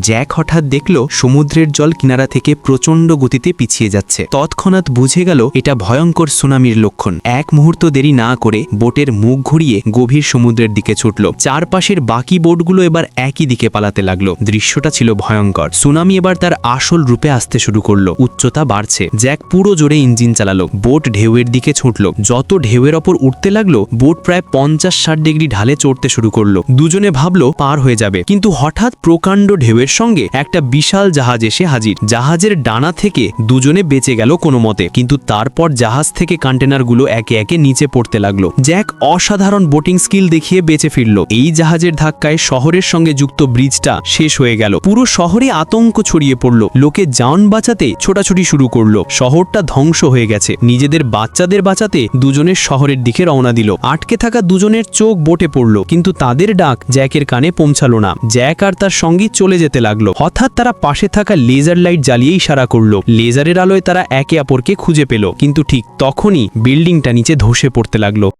Jack হঠাৎ দেখল সমুদ্রের জল কিনারা থেকে প্রচণ্ড গতিতে পিছিয়ে যাচ্ছে। তৎক্ষণাৎ বুঝে গেল এটা ভয়ঙ্কর সুনামির লক্ষণ। এক মুহূর্ত দেরি না করে বোটের মুখ ঘুরিয়ে গভীর সমুদ্রের দিকে ছুটল। চারপাশের বাকি বোটগুলো এবার একই দিকে পালাতে লাগল। দৃশ্যটা ছিল ভয়ঙ্কর। সুনামি এবার তার আসল রূপে আসতে শুরু করল। উচ্চতা বাড়ছে। জ্যাক পুরো জোরে ইঞ্জিন চালালো। বোট ঢেউয়ের দিকে ছুটল। যত ঢেউয়ের ওপর উঠতে লাগল, বোট প্রায় পঞ্চাশ ষাট ডিগ্রি ঢালে চড়তে শুরু করল। দুজনে ভাবলো, পার হয়ে যাবে। কিন্তু হঠাৎ প্রকাণ্ড ঢেউয়ের সঙ্গে একটা বিশাল জাহাজ এসে হাজির। জাহাজের ডানা থেকে দুজনে বেঁচে গেল কোনো মতে। কিন্তু তারপর জাহাজ থেকে কন্টেনারগুলো একে একে নিচে পড়তে লাগল। জ্যাক অসাধারণ বোটিং স্কিল দেখিয়ে বেঁচে ফিরল। এই জাহাজের ধাক্কায় শহরের সঙ্গে যুক্ত ব্রিজটা শেষ হয়ে গেল। পুরো শহরে আতঙ্ক ছড়িয়ে পড়ল। লোকে যান বাঁচাতে ছোটাছুটি শুরু করল। শহরটা ধ্বংস হয়ে গেছে। নিজেদের বাচ্চাদের বাঁচাতে দুজনের শহরের দিকে রওনা দিল। আটকে থাকা দুজনের চোখ বোটে পড়ল। কিন্তু তাদের ডাক জ্যাকের কানে পৌঁছালো না। জ্যাক আর তার সঙ্গী চলে যেতে লাগল। হঠাৎ তারা পাশে থাকা লেজার লাইট জ্বালিয়ে ইশারা করল। লেজারের আলোয় তারা একে অপরকে খুঁজে পেল। কিন্তু ঠিক তখনই বিল্ডিংটা নিচে ধসে পড়তে লাগল।